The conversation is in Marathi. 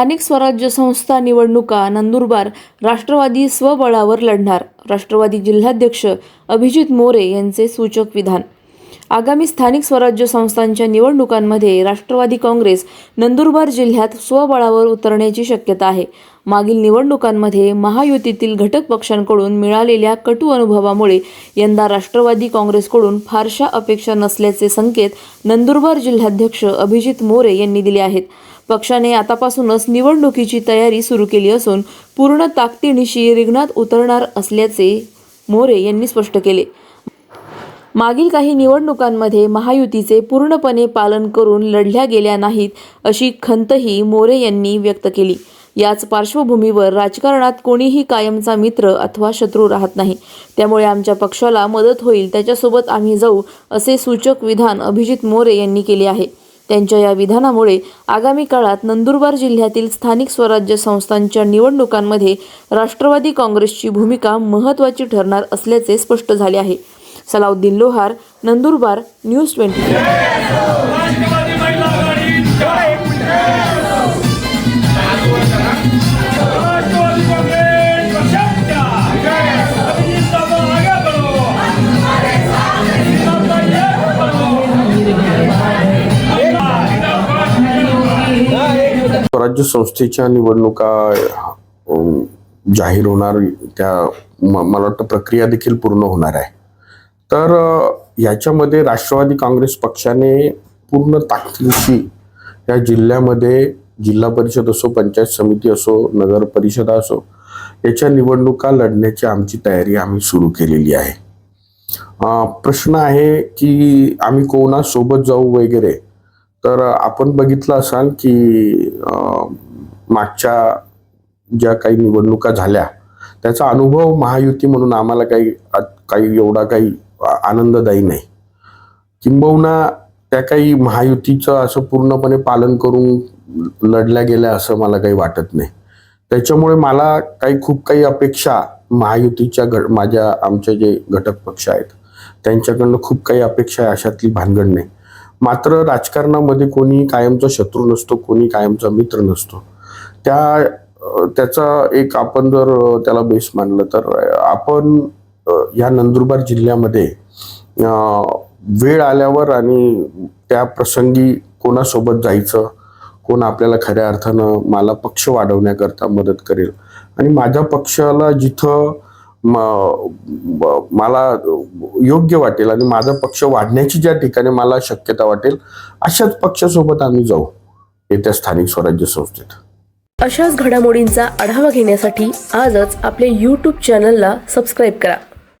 स्थानिक स्वराज्य संस्था निवडणुका नंदुरबार राष्ट्रवादी स्वबळावर लढणार राष्ट्रवादी जिल्हाध्यक्ष अभिजित मोरे यांचे सूचक विधान. आगामी स्थानिक स्वराज्य संस्थांच्या निवडणुकांमध्ये राष्ट्रवादी काँग्रेस नंदुरबार जिल्ह्यात स्वबळावर उतरण्याची शक्यता आहे. मागील निवडणुकांमध्ये महायुतीतील घटक पक्षांकडून मिळालेल्या कटू अनुभवामुळे यंदा राष्ट्रवादी काँग्रेसकडून फारशा अपेक्षा नसल्याचे संकेत नंदुरबार जिल्हाध्यक्ष अभिजित मोरे यांनी दिले आहेत. पक्षाने आतापासूनच निवडणुकीची तयारी सुरू केली असून पूर्ण ताकदीनिशी रिंगणात उतरणार असल्याचे मोरे यांनी स्पष्ट केले. मागील काही निवडणुकांमध्ये महायुतीचे पूर्णपणे पालन करून लढल्या गेल्या नाहीत अशी खंतही मोरे यांनी व्यक्त केली. याच पार्श्वभूमीवर राजकारणात कोणीही कायमचा मित्र अथवा शत्रू राहत नाही. त्यामुळे आमच्या पक्षाला मदत होईल त्याच्यासोबत आम्ही जाऊ असे सूचक विधान अभिजित मोरे यांनी केले आहे. त्यांच्या या विधानामुळे आगामी काळात नंदुरबार जिल्ह्यातील स्थानिक स्वराज्य संस्थांच्या निवडणुकांमध्ये राष्ट्रवादी काँग्रेसची भूमिका महत्त्वाची ठरणार असल्याचे स्पष्ट झाले आहे. सलाउद्दीन लोहार नंदुरबार न्यूज ट्वेंटी स्वराज्य संस्थेच्या निवडणुका जाहीर होणार त्या म- मला वाटतं प्रक्रिया देखील पूर्ण होणार आहे. तर याच्यामध्ये राष्ट्रवादी काँग्रेस पक्षाने पूर्ण ताकदीशी या जिल्ह्यामध्ये जिल्हा परिषद असो पंचायत समिती असो नगर परिषदा असो याच्या निवडणुका लढण्याची आमची तयारी आम्ही सुरू केलेली आहे. प्रश्न आहे की आम्ही कोणासोबत जाऊ वगैरे? तर आपण बघितलं असाल की मागच्या ज्या काही निवडणुका झाल्या त्याचा अनुभव महायुती म्हणून आम्हाला काही काही एवढा काही आनंददायी नाही. किंबहुना त्या काही महायुतीचं असं पूर्णपणे पालन करून लढल्या गेल्या असं मला काही वाटत नाही. त्याच्यामुळे मला काही खूप काही अपेक्षा महायुतीच्या घ माझ्या आमचे जे घटक पक्ष आहेत त्यांच्याकडनं खूप काही अपेक्षा आहे अशातली भानगड नाही. मात्र राजकारणामध्ये कोणी कायमचा शत्रू नसतो कोणी कायमचा मित्र नसतो. त्या त्याचा एक आपण जर त्याला बेस मानलं तर आपण ह्या या नंदुरबार जिल्ह्यामध्ये वेळ आल्यावर आणि त्या प्रसंगी कोणासोबत जायचं कोण आपल्याला खऱ्या अर्थानं मला पक्ष वाढवण्याकरता मदत करेल. आणि माझ्या पक्षाला जिथं मला योग्य वाटेल आणि माझा पक्ष वाढण्याची ज्या ठिकाणी मला शक्यता वाटेल अशाच पक्षासोबत आम्ही जाऊ येत्या स्थानिक स्वराज्य संस्थेत. अशाच घडामोडींचा आढावा घेण्यासाठी आजच आपल्या यूट्यूब चॅनलला सबस्क्राईब करा.